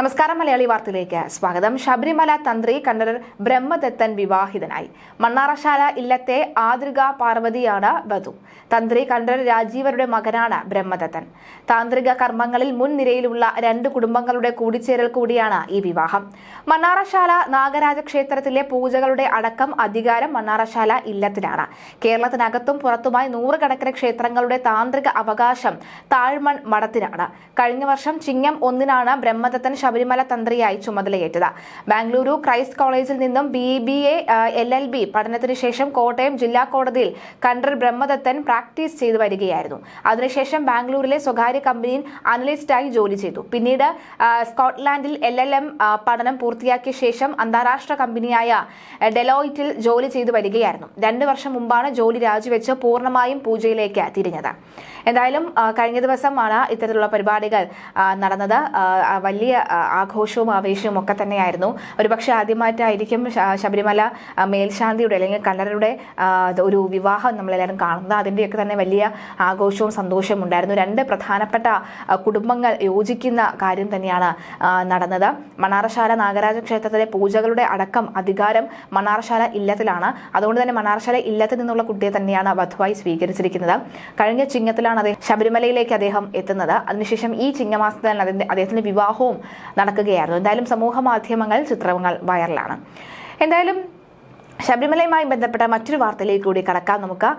നമസ്കാരം മലയാളി വാർത്തയിലേക്ക് സ്വാഗതം. ശബരിമല തന്ത്രി കണ്ഠരർ ബ്രഹ്മദത്തൻ വിവാഹിതനായി. മണ്ണാറശാല ഇല്ലത്തെ ആതൃക പാർവതിയാണ് വധു. തന്ത്രി കണ്ഠരർ രാജീവരുടെ മകനാണ് ബ്രഹ്മദത്തൻ. താന്ത്രിക കർമ്മങ്ങളിൽ മുൻനിരയിലുള്ള രണ്ട് കുടുംബങ്ങളുടെ കൂടിച്ചേരൽ കൂടിയാണ് ഈ വിവാഹം. മണ്ണാറശാല നാഗരാജ ക്ഷേത്രത്തിലെ പൂജകളുടെ അടക്കം അധികാരം മണ്ണാറശാല ഇല്ലത്തിനാണ് കേരളത്തിനകത്തും പുറത്തുമായി നൂറുകണക്കിന് ക്ഷേത്രങ്ങളുടെ താന്ത്രിക അവകാശം താഴ്മൺ മഠത്തിനാണ്. കഴിഞ്ഞ വർഷം ചിങ്ങം ഒന്നിനാണ് ബ്രഹ്മദത്തൻ ശബരിമല തന്ത്രിയായി ചുമതലയേറ്റത്. ബാംഗ്ലൂരു ക്രൈസ്റ്റ് കോളേജിൽ നിന്നും B B A L L B പഠനത്തിന് ശേഷം കോട്ടയം ജില്ലാ കോടതിയിൽ കണ്ടർ ബ്രഹ്മദത്തൻ പ്രാക്ടീസ് ചെയ്തു വരികയായിരുന്നു. അതിനുശേഷം ബാംഗ്ലൂരിലെ സ്വകാര്യ കമ്പനിയിൽ അനലിസ്റ്റായി ജോലി ചെയ്തു. പിന്നീട് സ്കോട്ട്ലാൻഡിൽ എൽ എൽ എം പഠനം പൂർത്തിയാക്കിയ ശേഷം അന്താരാഷ്ട്ര കമ്പനിയായ ഡെലോയിറ്റിൽ ജോലി ചെയ്തു വരികയായിരുന്നു. രണ്ട് വർഷം മുമ്പാണ് ജോലി രാജിവെച്ച് പൂർണമായും പൂജയിലേക്ക് തിരിഞ്ഞത്. എന്തായാലും കഴിഞ്ഞ ദിവസമാണ് ഇത്തരത്തിലുള്ള പരിപാടികൾ നടന്നത്. വലിയ ആഘോഷവും ആവേശവും ഒക്കെ തന്നെയായിരുന്നു. ഒരുപക്ഷെ ആദ്യമായിട്ടായിരിക്കും ശബരിമല മേൽശാന്തിയുടെ അല്ലെങ്കിൽ കല്ലറയുടെ ഒരു വിവാഹം നമ്മളെല്ലാവരും കാണുന്നത്. അതിന്റെയൊക്കെ തന്നെ വലിയ ആഘോഷവും സന്തോഷവും ഉണ്ടായിരുന്നു. രണ്ട് പ്രധാനപ്പെട്ട കുടുംബങ്ങൾ യോജിക്കുന്ന കാര്യം തന്നെയാണ് നടന്നത്. മണാറശാല നാഗരാജ ക്ഷേത്രത്തിലെ പൂജകളുടെ അടക്കം അധികാരം മണാറശാല ഇല്ലത്തിലാണ്. അതുകൊണ്ട് തന്നെ മണാറശാല ഇല്ലത്തിൽ നിന്നുള്ള കുട്ടിയെ തന്നെയാണ് വധുവായി സ്വീകരിച്ചിരിക്കുന്നത്. കഴിഞ്ഞ ചിങ്ങത്തിലാണ് അദ്ദേഹം ശബരിമലയിലേക്ക് അദ്ദേഹം എത്തുന്നത്. അതിനുശേഷം ഈ ചിങ്ങമാസത്തിൽ അദ്ദേഹത്തിന്റെ വിവാഹവും നടക്കുകയായിരുന്നു. എന്തായാലും സമൂഹ മാധ്യമങ്ങൾ ചിത്രങ്ങൾ വൈറലാണ്. എന്തായാലും ശബരിമലയുമായി ബന്ധപ്പെട്ട മറ്റൊരു വാർത്തയിലേക്ക് കൂടി കടക്കാം നമുക്ക്.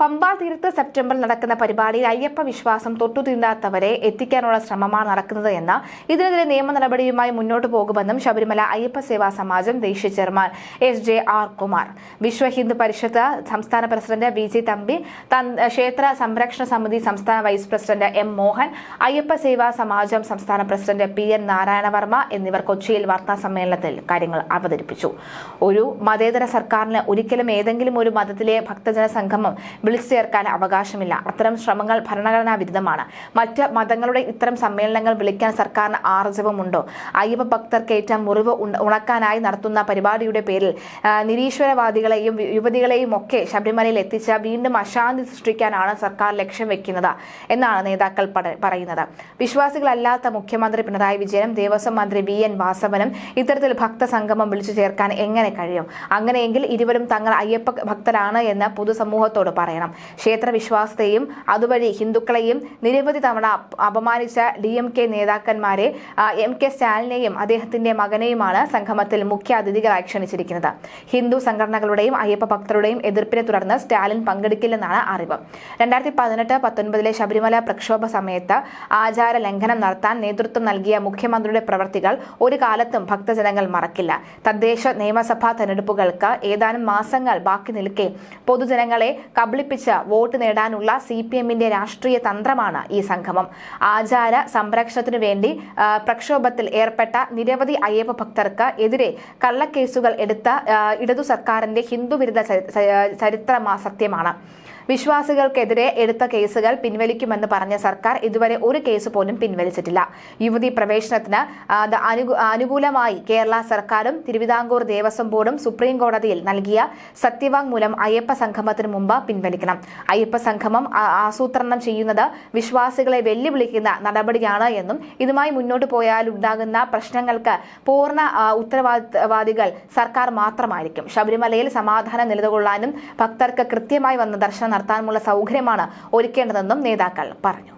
പമ്പാ തീരത്ത് സെപ്റ്റംബറിൽ നടക്കുന്ന പരിപാടിയിൽ അയ്യപ്പ വിശ്വാസം തൊട്ടു തീണ്ടാത്തവരെ എത്തിക്കാനുള്ള ശ്രമമാണ് നടക്കുന്നത് എന്ന ഇതിനെതിരെ നിയമ നടപടിയുമായി മുന്നോട്ട് പോകുമെന്നും ശബരിമല അയ്യപ്പ സേവാ സമാജം ദേശീയ chairman S J R Kumar. Vishwa Hindu Parishad സംസ്ഥാന president V G Thampi Kshetra Samrakshana Samiti സംസ്ഥാന vice president M Mohan Ayyappa Seva Samajam സംസ്ഥാന പ്രസിഡന്റ് പി എൻ നാരായണവർമ്മ എന്നിവർ കൊച്ചിയിൽ വാർത്താ സമ്മേളനത്തിൽ കാര്യങ്ങൾ അവതരിപ്പിച്ചു. ഒരു മതേതര സർക്കാരിന് ഒരിക്കലും ഏതെങ്കിലും ഒരു മതത്തിലെ ഭക്തജന സംഗമം വിളിച്ചു ചേർക്കാൻ അവകാശമില്ല. അത്തരം ശ്രമങ്ങൾ ഭരണഘടനാ വിരുദ്ധമാണ്. മറ്റ് മതങ്ങളുടെ ഇത്തരം സമ്മേളനങ്ങൾ വിളിക്കാൻ സർക്കാരിന് ആർജവമുണ്ടോ? അയ്യപ്പ ഭക്തർക്കേറ്റ മുറിവ് ഉണ- ഉണക്കാനായി നടത്തുന്ന പരിപാടിയുടെ പേരിൽ നിരീശ്വരവാദികളെയും യുവതികളെയും ഒക്കെ ശബരിമലയിൽ എത്തിച്ച വീണ്ടും അശാന്തി സൃഷ്ടിക്കാനാണ് സർക്കാർ ലക്ഷ്യം വെക്കുന്നത് എന്നാണ് നേതാക്കൾ പറയുന്നത്. വിശ്വാസികളല്ലാത്ത മുഖ്യമന്ത്രി പിണറായി വിജയനും ദേവസ്വം മന്ത്രി വി എൻ വാസവനും ഇത്തരത്തിൽ ഭക്തസംഗമം വിളിച്ചു ചേർക്കാൻ എങ്ങനെ കഴിയും? അങ്ങനെയെങ്കിൽ ഇരുവരും തങ്ങൾ അയ്യപ്പ ഭക്തരാണ് എന്ന് പൊതുസമൂഹത്തോട് പറയണം. ക്ഷേത്ര വിശ്വാസത്തെയും അതുവഴി ഹിന്ദുക്കളെയും നിരവധി തവണ അപമാനിച്ച ഡി എം കെ നേതാക്കന്മാരെ എം കെ സ്റ്റാലിനെയും അദ്ദേഹത്തിന്റെ മകനെയുമാണ് സംഗമത്തിൽ മുഖ്യ അതിഥികളായി ക്ഷണിച്ചിരിക്കുന്നത്. ഹിന്ദു സംഘടനകളുടെയും അയ്യപ്പ ഭക്തരുടെയും എതിർപ്പിനെ തുടർന്ന് സ്റ്റാലിൻ പങ്കെടുക്കില്ലെന്നാണ് അറിവ്. രണ്ടായിരത്തി പതിനെട്ട് പത്തൊൻപതിലെ ശബരിമല പ്രക്ഷോഭ സമയത്ത് ആചാര ലംഘനം നടത്താൻ നേതൃത്വം നൽകിയ മുഖ്യമന്ത്രിയുടെ പ്രവർത്തികൾ ഒരു കാലത്തും ഭക്തജനങ്ങൾ മറക്കില്ല. തദ്ദേശ നിയമസഭാ തെരഞ്ഞെടുപ്പുകൾക്ക് ഏതാനും മാസങ്ങൾ ബാക്കി നിൽക്കെ. പൊതുജനങ്ങളെ കബളിപ്പിച്ച് വോട്ട് നേടാനുള്ള സി പി എമ്മിന്റെ രാഷ്ട്രീയ തന്ത്രമാണ് ഈ സംഗമം. ആചാര സംരക്ഷണത്തിനു വേണ്ടി പ്രക്ഷോഭത്തിൽ ഏർപ്പെട്ട നിരവധി അയ്യപ്പ ഭക്തർക്ക് എതിരെ കള്ളക്കേസുകൾ എടുത്ത ഇടതു സർക്കാരിന്റെ ഹിന്ദുവിരുദ്ധ വിരുദ്ധ ചരിത്രമാ സത്യമാണ്. വിശ്വാസികൾക്കെതിരെ എടുത്ത കേസുകൾ പിൻവലിക്കുമെന്ന് പറഞ്ഞ സർക്കാർ ഇതുവരെ ഒരു കേസ് പോലും പിൻവലിച്ചിട്ടില്ല. യുവതി പ്രവേശനത്തിന് അനുകൂലമായി കേരള സർക്കാരും തിരുവിതാംകൂർ ദേവസ്വം ബോർഡും സുപ്രീം കോടതിയിൽ നൽകിയ സത്യവാങ്മൂലം അയ്യപ്പ സംഗമത്തിന് മുമ്പ് പിൻവലിക്കണം. അയ്യപ്പ സംഗമം ആസൂത്രണം ചെയ്യുന്നത് വിശ്വാസികളെ വെല്ലുവിളിക്കുന്ന നടപടിയാണ് എന്നും ഇതുമായി മുന്നോട്ട് പോയാൽ ഉണ്ടാകുന്ന പ്രശ്നങ്ങൾക്ക് പൂർണ ഉത്തരവാദികൾ സർക്കാർ മാത്രമായിരിക്കും. ശബരിമലയിൽ സമാധാനം നിലകൊള്ളാനും ഭക്തർക്ക് കൃത്യമായി വന്ന് ദർശനം നടത്താനുമുള്ള സൗകര്യമാണ് ഒരുക്കേണ്ടതെന്നും നേതാക്കൾ പറഞ്ഞു.